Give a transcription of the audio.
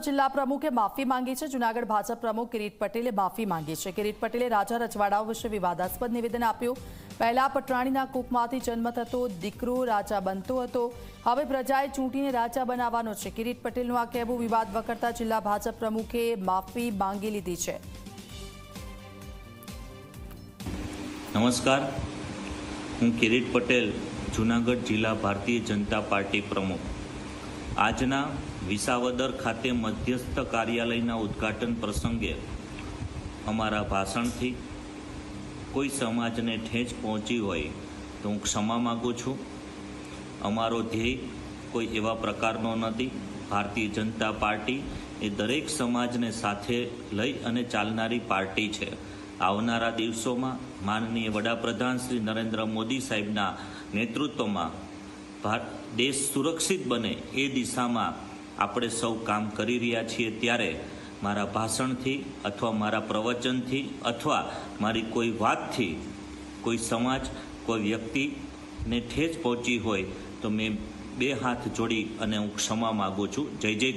ભાજપ જિલ્લા પ્રમુખે માફી માંગી છે. જુનાગઢ ભાજપ પ્રમુખ કિરીટ પટેલે માફી માંગી છે. કિરીટ પટેલે રાજા રજવાડાઓ વિશે વિવાદાસ્પદ નિવેદન આપ્યું. પહેલા પટરાણીના કૂકમાંથી જન્મ થતો દીકરો રાજા બનતો હતો. હવે પ્રજાએ ચૂંટીને રાજા બનાવવાનો છે. કિરીટ પટેલનું આ કહેવું વિવાદ વકરતા જિલ્લા ભાજપ પ્રમુખે માફી માંગી લીધી છે. નમસ્કાર. હું કિરીટ પટેલ, જુનાગઢ જિલ્લા ભારતીય જનતા પાર્ટી પ્રમુખ. આજના વિસાવદર ખાતે મધ્યસ્થ કાર્યાલયના ઉદ્ઘાટન પ્રસંગે અમારા ભાષણથી કોઈ સમાજને ઠેંચ પહોંચી હોય તો હું ક્ષમા માગું છું. અમારો ધ્યેય કોઈ એવા પ્રકારનો નથી. ભારતીય જનતા પાર્ટી એ દરેક સમાજને સાથે લઈ અને ચાલનારી પાર્ટી છે. આવનારા દિવસોમાં માનનીય વડાપ્રધાન શ્રી નરેન્દ્ર મોદી સાહેબના નેતૃત્વમાં દેશ સુરક્ષિત બને એ દિશામાં આપણે સૌ કામ કરી રહ્યા છીએ ત્યારે મારા ભાષણથી અથવા મારા પ્રવચનથી અથવા મારી કોઈ વાતથી કોઈ સમાજ, કોઈ વ્યક્તિને ઠેજ પહોંચી હોય તો મેં બે હાથ જોડી અને હું ક્ષમા માગું છું. જય જય